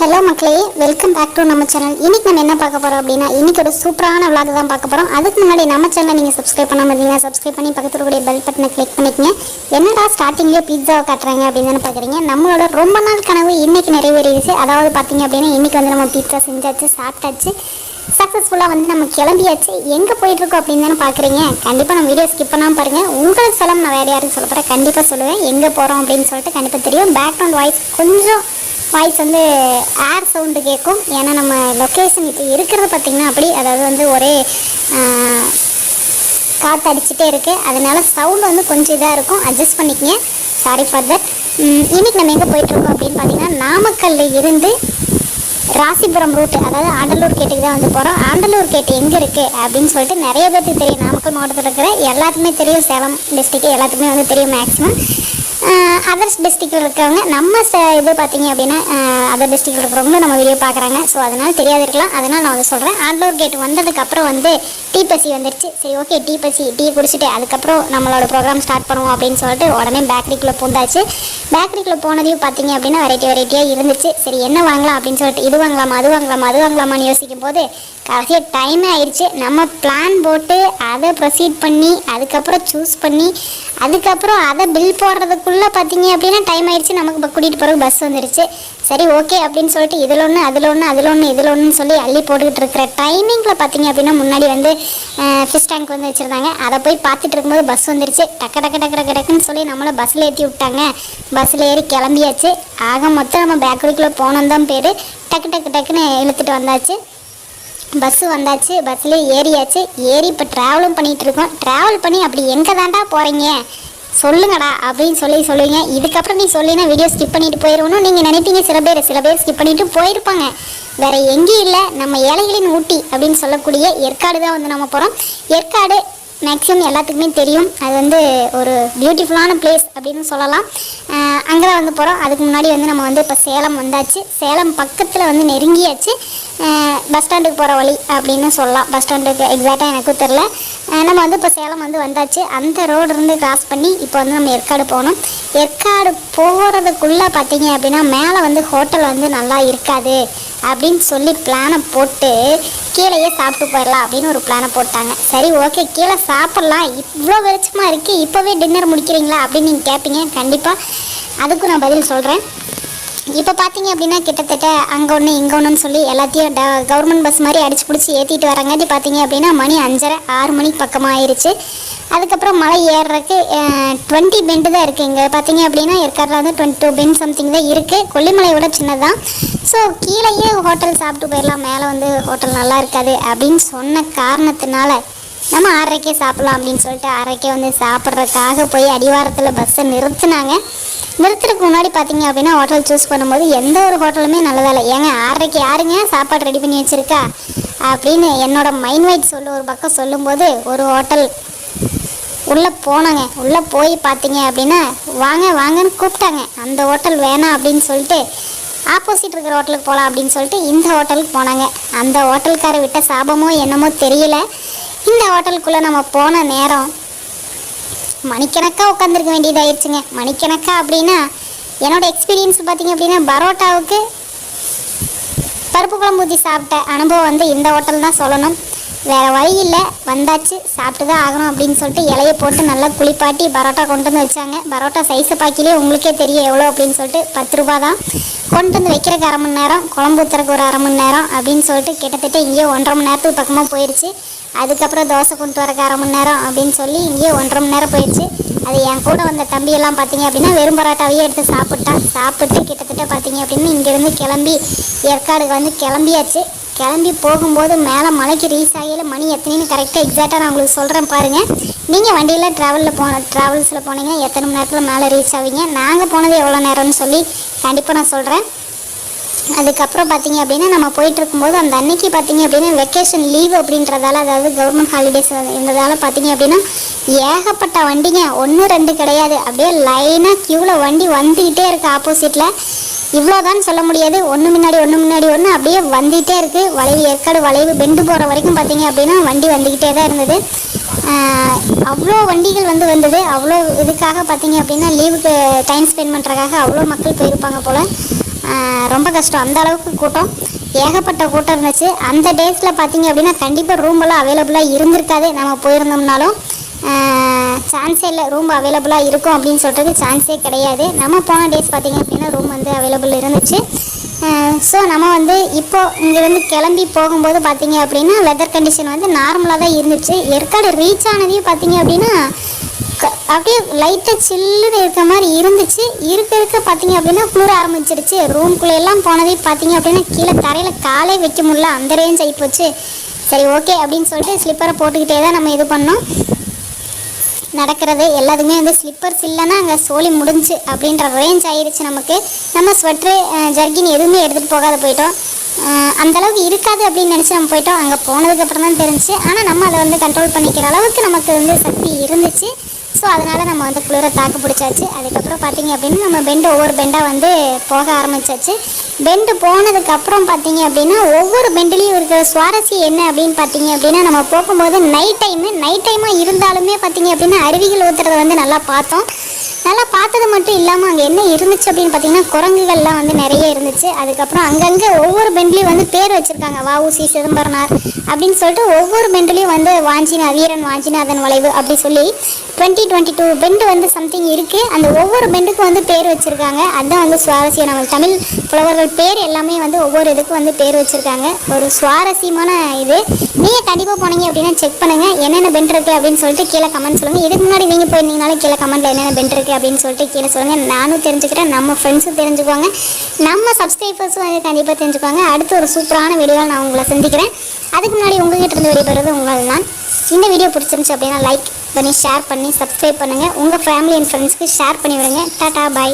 Hello மக்களே welcome back to நம்ம channel இன்னைக்கு நம்ம என்ன பார்க்க போகிறோம் அப்படின்னா இன்றைக்கி ஒரு சூப்பரான விளாக் தான் பார்க்க போகிறோம் அதுக்கு முன்னாடி நம்ம சேனலை நீங்கள் சப்ஸ்கிரைப் பண்ணாமல் இருந்தீங்கன்னா சப்ஸ்கிரைப் பண்ணி பக்கத்தில் கூடிய பெல் பட்டனை கிளிக் பண்ணிக்கங்க. என்னடா ஸ்டார்டிங்லேயே பீட்சாவை காட்டுறாங்க அப்படின்னு பார்க்குறீங்க நம்மளோட ரொம்ப நாள் கனவு இன்னைக்கு நிறைவேறிடுச்சு. அதாவது பார்த்தீங்க அப்படின்னா இன்னைக்கு வந்து நம்ம பீட்சா செஞ்சாச்சு சாப்பிட்டாச்சு. சக்ஸஸ்ஃபுல்லாக வந்து நம்ம கிளம்பியாச்சு. எங்கே போயிட்டுருக்கோம் அப்படின்னு தானே பார்க்குறீங்க கண்டிப்பாக நம்ம வீடியோ ஸ்கிப் பண்ணாமல் பாருங்கள் உங்களுக்கு சொல்லம் நான் வேறு யாரும் சொல்ல போகிறேன் கண்டிப்பாக சொல்லுவேன். எங்கே போகிறோம் அப்படின்னு சொல்லிட்டு கண்டிப்பாக தெரியும். பேக்ரவுண்ட் வாய்ஸ் கொஞ்சம் வாய்ஸ் வந்து ஏர் சவுண்டு கேட்கும் ஏன்னா நம்ம லொக்கேஷன் இப்போ இருக்கிறது பார்த்திங்கன்னா அப்படி அதாவது வந்து ஒரே காற்று அடிச்சுட்டே இருக்குது அதனால் சவுண்ட் வந்து கொஞ்சம் இதாக இருக்கும். அட்ஜஸ்ட் பண்ணிக்கங்க. சாரி ஃபார் தட் இன்றைக்கி நம்ம எங்கே போயிட்டுருக்கோம் அப்படின்னு பார்த்திங்கன்னா நாமக்கல்லில் இருந்து ராசிபுரம் ரூட் அதாவது ஆண்டலூர் கேட்டுக்கு தான் வந்து போகிறோம் ஆண்டலூர் கேட்டு எங்கே இருக்குது அப்படின்னு சொல்லிட்டு நிறைய பேருக்கு தெரியும். நாமக்கல் மாவட்டத்தில் இருக்கிற எல்லாத்துக்குமே தெரியும். சேலம் டிஸ்ட்ரிக்ட் எல்லாத்துக்குமே வந்து தெரியும் மேக்ஸிமம் அதர்ஸ் டிஸ்ட்ரிக்டில் இருக்கிறவங்க நம்ம ச- இது பார்த்தீங்க அப்படின்னா அதர் டிஸ்ட்ரிக்டில் இருக்கிறவங்களும் நம்ம வீடியோ பார்க்குறாங்க ஸோ அதனால் தெரியாது இருக்கலாம். அதனால் நான் வந்து சொல்கிறேன் ஆண்டோர் கேட் வந்ததுக்கப்புறம் வந்து டீ பசி வந்துருச்சு. சரி ஓகே டீ பசி டீ குடிச்சிட்டு அதுக்கப்புறம் நம்மளோட ப்ரோக்ராம் ஸ்டார்ட் பண்ணுவோம் அப்படின்னு சொல்லிட்டு உடனே பேக்கரிக்குள்ளே பூந்தாச்சு. பேக்கரிக்குள்ளே போனதையும் பார்த்தீங்க அப்படின்னா வெரைட்டி வெரைட்டியாக இருந்துச்சு. சரி என்ன வாங்கலாம் அப்படின்னு சொல்லிட்டு இது வாங்கலாமா அது வாங்கலாமா அது வாங்கலாமான்னு யோசிக்கும் போது கடைசியாக டைமே ஆயிடுச்சு. நம்ம பிளான் போட்டு அதை ப்ரொசீட் பண்ணி அதுக்கப்புறம் சூஸ் பண்ணி அதுக்கப்புறம் அதை பில் போடுறதுக்கு போடுறதுக்குள்ளே பார்த்தீங்க அப்படின்னா டைம் ஆயிடுச்சு. நமக்கு இப்போ கூட்டிகிட்டு போகிறதுக்கு பஸ் வந்துருச்சு. சரி ஓகே அப்படின்னு சொல்லிட்டு இதில் ஒன்று அதில் ஒன்று அதில் ஒன்று இதில் ஒன்றுன்னு சொல்லி அள்ளி போட்டுக்கிட்டு இருக்கிற டைமிங்கில் பார்த்தீங்க அப்படின்னா முன்னாடி வந்து ஃபிஷ் டேங்க் வந்து வச்சுருந்தாங்க. அதை போய் பார்த்துட்டு இருக்கும்போது பஸ் வந்துருச்சு. டக்கு டக்கு டக்கு டக்கு டக்குன்னு சொல்லி நம்மளை பஸ்ஸில் ஏற்றி விட்டாங்க. பஸ்ஸில் ஏறி கிளம்பியாச்சு. ஆக மொத்தம் நம்ம பேக்கரிக்குள்ளே போனோம் தான் பேர். டக்கு டக்கு டக்குன்னு இழுத்துட்டு வந்தாச்சு. பஸ்ஸு வந்தாச்சு. பஸ்ஸில் ஏறியாச்சு. ஏறி இப்போ ட்ராவலும் பண்ணிகிட்டு இருக்கோம். ட்ராவல் பண்ணி அப்படி எங்கே தாண்டா போகிறீங்க சொல்லுங்கடா அப்படின்னு சொல்லி சொல்லுவீங்க. இதுக்கப்புறம் நீ சொல்லினா வீடியோ ஸ்கிப் பண்ணிட்டு போயிடுவோம் நீங்கள் நினைப்பீங்க. சில பேர் சில பேர் ஸ்கிப் பண்ணிட்டு போயிருப்பாங்க. வேற எங்கேயும் இல்லை நம்ம ஏழைகளின் ஊட்டி அப்படின்னு சொல்லக்கூடிய ஏற்காடு தான் வந்து நம்ம போகிறோம் ஏற்காடு மேக்ஸிமம் எல்லாத்துக்குமே தெரியும். அது வந்து ஒரு பியூட்டிஃபுல்லான பிளேஸ் அப்படின்னு சொல்லலாம். அங்கே தான் வந்து போகிறோம் அதுக்கு முன்னாடி வந்து நம்ம வந்து இப்போ சேலம் வந்தாச்சு. சேலம் பக்கத்தில் வந்து நெருங்கியாச்சு. பஸ் ஸ்டாண்டுக்கு போகிற வழி அப்படின்னு சொல்லலாம். பஸ் ஸ்டாண்டுக்கு எக்ஸாக்டாக எனக்கும் தெரில நம்ம வந்து இப்போ சேலம் வந்து வந்தாச்சு. அந்த ரோடு இருந்து கிராஸ் பண்ணி இப்போ வந்து நம்ம ஏற்காடு போகணும். ஏற்காடு போகிறதுக்குள்ளே பார்த்தீங்க அப்படின்னா மேலே வந்து ஹோட்டல் வந்து நல்லா இருக்காது. அப்படின்னு சொல்லி பிளானை போட்டு கீழேயே சாப்பிட்டு போயிடலாம் அப்படின்னு ஒரு பிளானை போட்டாங்க. சரி ஓகே கீழே சாப்பிட்லாம். இவ்வளோ வெளிச்சமாக இருக்குது இப்போவே டின்னர் முடிக்கிறீங்களா அப்படின்னு நீங்கள் கேட்பீங்க கண்டிப்பாக அதுக்கும் நான் பதில் சொல்கிறேன் இப்போ பார்த்தீங்க அப்படின்னா கிட்டத்தட்ட அங்கே ஒன்று இங்கே ஒன்றுன்னு சொல்லி எல்லாத்தையும் ட கவர்மெண்ட் பஸ் மாதிரி அடிச்சு பிடிச்சி ஏற்றிட்டு வரங்காட்டி பார்த்தீங்க அப்படின்னா மணி அஞ்சரை ஆறு மணிக்கு பக்கமாக ஆயிருச்சு அதுக்கப்புறம் மலை ஏறுறதுக்கு டுவெண்ட்டி பெண்டு தான் இருக்குது இங்கே. பார்த்தீங்க அப்படின்னா ஏற்காடில் வந்து டுவெண்ட்டி டூ பெண்ட் சம்திங் தான் இருக்குது கொல்லிமலை விட சின்னதான் ஸோ கீழேயே ஹோட்டல் சாப்பிட்டு போயிடலாம். மேலே வந்து ஹோட்டல் நல்லா இருக்காது அப்படின்னு சொன்ன காரணத்தினால நம்ம ஆறரைக்கே சாப்பிட்லாம் அப்படின்னு சொல்லிட்டு ஆறரைக்கே வந்து சாப்பிட்றதுக்காக போய் அடிவாரத்தில் பஸ்ஸை நிறுத்தினாங்க. நிறுத்துறதுக்கு முன்னாடி பார்த்தீங்க அப்படின்னா ஹோட்டல் சூஸ் பண்ணும்போது எந்த ஒரு ஹோட்டலுமே நல்லதா இல்லை. ஏங்க ஆறரைக்கு யாருங்க சாப்பாடு ரெடி பண்ணி வச்சிருக்கா? அப்படின்னு என்னோட மைண்ட் வைட் சொல்ல ஒரு பக்கம் சொல்லும்போது ஒரு ஹோட்டல் உள்ளே போனாங்க. உள்ளே போய் பார்த்தீங்க அப்படின்னா வாங்க வாங்கன்னு கூப்பிட்டாங்க. அந்த ஹோட்டல் வேணாம் அப்படின்னு சொல்லிட்டு ஆப்போசிட் இருக்கிற ஹோட்டலுக்கு போகலாம் அப்படின்னு சொல்லிட்டு இந்த ஹோட்டலுக்கு போனாங்க. அந்த ஹோட்டல்கார விட்ட சாபமோ என்னமோ தெரியல. இந்த ஹோட்டலுக்குள்ளே நம்ம போன நேரம் மணிக்கணக்காக உட்காந்துருக்க வேண்டியதாயிருச்சுங்க மணிக்கணக்காக அப்படின்னா என்னோட எக்ஸ்பீரியன்ஸ் பார்த்தீங்க அப்படின்னா பரோட்டாவுக்கு பருப்பு குழம்பு ஊற்றி சாப்பிட்ட அனுபவம் வந்து இந்த ஹோட்டல் தான் சொல்லணும். வேறு வழி இல்லை. வந்தாச்சு சாப்பிட்டு தான் ஆகணும் அப்படின்னு சொல்லிட்டு இலையை போட்டு நல்லா குளிப்பாட்டி பரோட்டா கொண்டு வந்து வச்சாங்க. பரோட்டா சைஸை பார்க்கலே உங்களுக்கே தெரியும் எவ்வளோ அப்படின்னு சொல்லிட்டு பத்து ரூபா தான். கொண்டு வந்து வைக்கிறதுக்கு அரை மணி நேரம் குழம்பு ஊற்றுறக்கு ஒரு அரை மணி நேரம் அப்படின்னு சொல்லிட்டு கிட்டத்தட்ட இங்கேயே ஒன்றரை மணி நேரத்துக்கு பக்கமாக போயிடுச்சு அதுக்கப்புறம் தோசை கொண்டு வரக்கு அரை மணி நேரம் அப்படின்னு சொல்லி இங்கேயே ஒன்றரை மணி நேரம் போயிடுச்சு. அது என் கூட வந்த தம்பியெல்லாம் பார்த்தீங்க அப்படின்னா வெறும் பரோட்டாவையே எடுத்து சாப்பிட்டான் சாப்பிட்டு கிட்டத்தட்ட பார்த்தீங்க அப்படின்னா இங்கேருந்து கிளம்பி ஏற்காடுக்கு வந்து கிளம்பியாச்சு. கிளம்பி போகும்போது மேலே மலைக்கு ரீச் ஆகியில் மணி எத்தனைன்னு கரெக்டாக எக்ஸாக்டாக நான் உங்களுக்கு சொல்கிறேன் பாருங்கள் நீங்கள் வண்டியில் ட்ராவலில் போன ட்ராவல்ஸில் போனீங்கன்னா எத்தனை மணி நேரத்தில் மேலே ரீச் ஆவீங்க? நாங்கள் போனது எவ்வளோ நேரம்னு சொல்லி கண்டிப்பாக நான் சொல்கிறேன் அதுக்கப்புறம் பார்த்தீங்க அப்படின்னா நம்ம போயிட்டு இருக்கும்போது அந்த அன்னைக்கு பார்த்தீங்க அப்படின்னா வெக்கேஷன் லீவ் அப்படின்றதால அதாவது கவர்மெண்ட் ஹாலிடேஸ் இருந்ததால் பார்த்தீங்க அப்படின்னா ஏகப்பட்ட வண்டிங்க ஒன்று ரெண்டு கிடையாது. அப்படியே லைனாக க்யூவில் வண்டி வந்துக்கிட்டே இருக்குது ஆப்போசிட்டில் இவ்வளோதான் சொல்ல முடியாது. ஒன்று முன்னாடி ஒன்று முன்னாடி ஒன்று அப்படியே வந்துகிட்டே இருக்குது வளைவு ஏற்காடு வளைவு பெண்டு போகிற வரைக்கும் பார்த்தீங்க அப்படின்னா வண்டி வந்துக்கிட்டே தான் இருந்தது. அவ்வளோ வண்டிகள் வந்து வந்தது. அவ்வளோ இதுக்காக பார்த்தீங்க அப்படின்னா லீவுக்கு டைம் ஸ்பெண்ட் பண்ணுறதுக்காக அவ்வளோ மக்கள் போயிருப்பாங்க போல். ரொம்ப கஷ்டம். அந்த அளவுக்கு கூட்டம். ஏகப்பட்ட கூட்டம் இருந்துச்சு. அந்த டேஸில் பார்த்தீங்க அப்படின்னா கண்டிப்பாக ரூமெல்லாம் அவைலபிளாக இருந்திருக்காது. நம்ம போயிருந்தோம்னாலும் சான்ஸே இல்லை. ரூம் அவைலபிளாக இருக்கும் அப்படின்னு சொல்கிறது சான்ஸே கிடையாது. நம்ம போன டேஸ் பார்த்தீங்க அப்படின்னா ரூம் வந்து அவைலபிள் இருந்துச்சு. ஸோ நம்ம வந்து இப்போ இங்கேருந்து கிளம்பி போகும்போது பார்த்தீங்க அப்படின்னா வெதர் கண்டிஷன் வந்து நார்மலாக தான் இருந்துச்சு. ஏற்காடு ரீச் ஆனதையும் பார்த்தீங்க அப்படின்னா அப்படியே லைட்டாக சில்லுன்னு இருக்க மாதிரி இருந்துச்சு. இருக்க இருக்க பார்த்தீங்க அப்படின்னா குளிர ஆரம்பிச்சிருச்சு. ரூம்குள்ளே எல்லாம் போனதே பார்த்தீங்க அப்படின்னா கீழே தரையில் காலே வைக்க முடியல. அந்த ரேஞ்ச் ஆகி போச்சு. சரி ஓகே அப்படின்னு சொல்லிட்டு ஸ்லிப்பரை போட்டுக்கிட்டே தான் நம்ம இது பண்ணோம். நடக்கிறது எல்லாத்துக்குமே வந்து ஸ்லிப்பர்ஸ் இல்லைன்னா அங்கே சோலி முடிஞ்சு அப்படின்ற ரேஞ்ச் ஆயிடுச்சு நமக்கு. நம்ம ஸ்வெட்ரு ஜர்கின் எதுவுமே எடுத்துகிட்டு போகாத போயிட்டோம். அந்தளவுக்கு அந்த அளவுக்கு இருக்காது அப்படின்னு நினச்சி நம்ம போயிட்டோம். அங்கே போனதுக்கப்புறம் தான் தெரிஞ்சுச்சு. ஆனால் நம்ம அதை வந்து கண்ட்ரோல் பண்ணிக்கிற அளவுக்கு நமக்கு வந்து சக்தி இருந்துச்சு. ஸோ அதனால் நம்ம வந்து குளிர தாக்கு பிடிச்சாச்சு. அதுக்கப்புறம் பார்த்தீங்க அப்படின்னா நம்ம பெண்டு ஒவ்வொரு பெண்டாக வந்து போக ஆரம்பிச்சாச்சு. பெண்டு போனதுக்கப்புறம் பார்த்தீங்க அப்படின்னா ஒவ்வொரு பெண்டுலேயும் இருக்கிற சுவாரஸ்யம் என்ன அப்படின்னு பார்த்தீங்க அப்படின்னா நம்ம போகும்போது நைட் டைமு நைட் டைமாக இருந்தாலுமே பார்த்தீங்க அப்படின்னா அருவிகள் ஊற்றுறத வந்து நல்லா பார்த்தோம். நல்லா பார்த்தது மட்டும் இல்லாமல் அங்கே என்ன இருந்துச்சு அப்படின்னு பார்த்தீங்கன்னா குரங்குகள்லாம் வந்து நிறைய இருந்துச்சு. அதுக்கப்புறம் அங்கங்கே ஒவ்வொரு பெண்ட்லேயும் வந்து பேர் வச்சுருக்காங்க. வஉசி சிதம்பரனார் அப்படின்னு சொல்லிட்டு ஒவ்வொரு பெண்ட்லேயும் வந்து வாஞ்சினா வீரன் வாஞ்சிநாதன் வளைவு அப்படி சொல்லி டுவெண்ட்டி டுவெண்ட்டி டூ பெண்டு வந்து சம்திங் இருக்குது அந்த ஒவ்வொரு பெண்டுக்கும் வந்து பேர் வச்சுருக்காங்க. அதுதான் வந்து சுவாரஸ்யம். நம்ம தமிழ் புலவர்கள் பேர் எல்லாமே வந்து ஒவ்வொரு இதுக்கும் வந்து பேர் வச்சுருக்காங்க. ஒரு சுவாரஸ்யமான இது. நீங்கள் கண்டிப்பாக போனீங்க அப்படின்னா செக் பண்ணுங்கள் என்னென்ன பெண்ட் இருக்குது அப்படின்னு சொல்லிட்டு கீழே கமெண்ட் சொல்லுங்கள் இதுக்கு முன்னாடி நீங்கள் போயிருந்தீங்கனாலும் கீழே கமெண்ட்டில் என்னென்ன பெண்ட் இருக்குது அப்படின்னு சொல்லிட்டு கீழே சொல்லுங்கள் நானும் தெரிஞ்சுக்கிறேன் நம்ம ஃப்ரெண்ட்ஸும் தெரிஞ்சுக்குவாங்க. நம்ம சப்ஸ்கிரைபர்ஸும் வந்து கண்டிப்பாக தெரிஞ்சுக்குவாங்க. அடுத்து ஒரு சூப்பரான வீடியோவில் நான் உங்களை சந்திக்கிறேன். அதுக்கு முன்னாடி உங்ககிட்ட இருந்து வெளிப்படுறது உங்கள் தான் இந்த வீடியோ பிடிச்சிருந்துச்சு அப்படின்னா லைக் பண்ணி ஷேர் பண்ணி சப்ஸ்கிரைப் பண்ணுங்கள் உங்கள் ஃபேமிலி அண்ட் ஃப்ரெண்ட்ஸ்க்கு ஷேர் பண்ணி விடுங்க. டாடா பாய்